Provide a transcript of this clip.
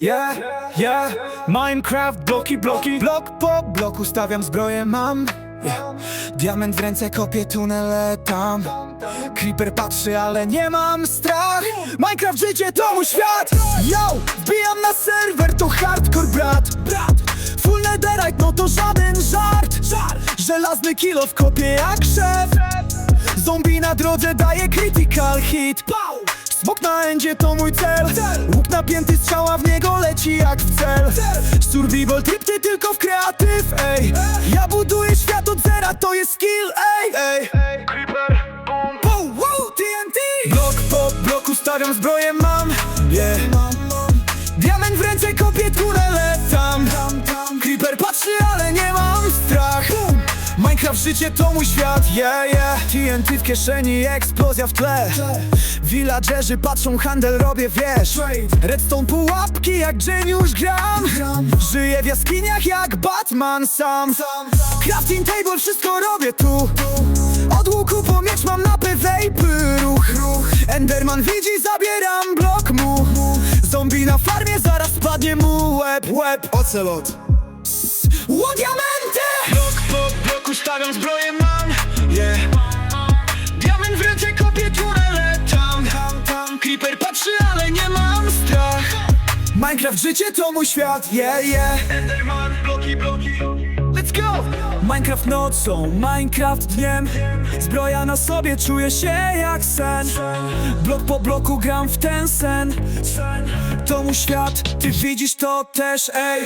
Yeah, yeah, Minecraft, bloki, bloki. Blok po bloku stawiam zbroję, mam. Yeah. Diament w ręce, kopię tunele tam. Creeper patrzy, ale nie mam strach. Minecraft życie to mój świat. Yo, wbijam na serwer, to hardcore brat. Brat, full netherite, no to żaden żart. Żelazny kilo w kopie jak szef. Zombie na drodze daje critical hit na endzie to mój cel. Łuk napięty, strzała w niego leci jak w cel. Survival trip, ty tylko w kreatyw, ej. Ja buduję świat od zera, to jest skill, ej, ej. Creeper, boom. Wow, wow, TNT Blok po bloku stawiam zbroję, mam yeah. Minecraft życie to mój świat, yeah, yeah. TNT w kieszeni, eksplozja w tle. Villagerzy patrzą, handel robię, wiesz. Redstone pułapki, jak geniusz gram. Żyję w jaskiniach jak Batman sam. Crafting table, wszystko robię tu. Od łuku po miecz mam na PvP ruch. Enderman widzi, zabieram blok mu. Zombie na farmie, zaraz spadnie mu łeb, łeb. Ocelot. Ło diamenty! Blok po stawiam zbroję mam yeah. Diament w ręce kopię tunele tam, tam, tam Creeper patrzy, ale nie mam strach. Minecraft życie to mój świat, yeah, yeah. Enderman, bloki, bloki. Let's go! Minecraft nocą, Minecraft dniem. Zbroja na sobie, czuję się jak sen. Blok po bloku gram w ten sen. To mój świat, ty widzisz to też, ej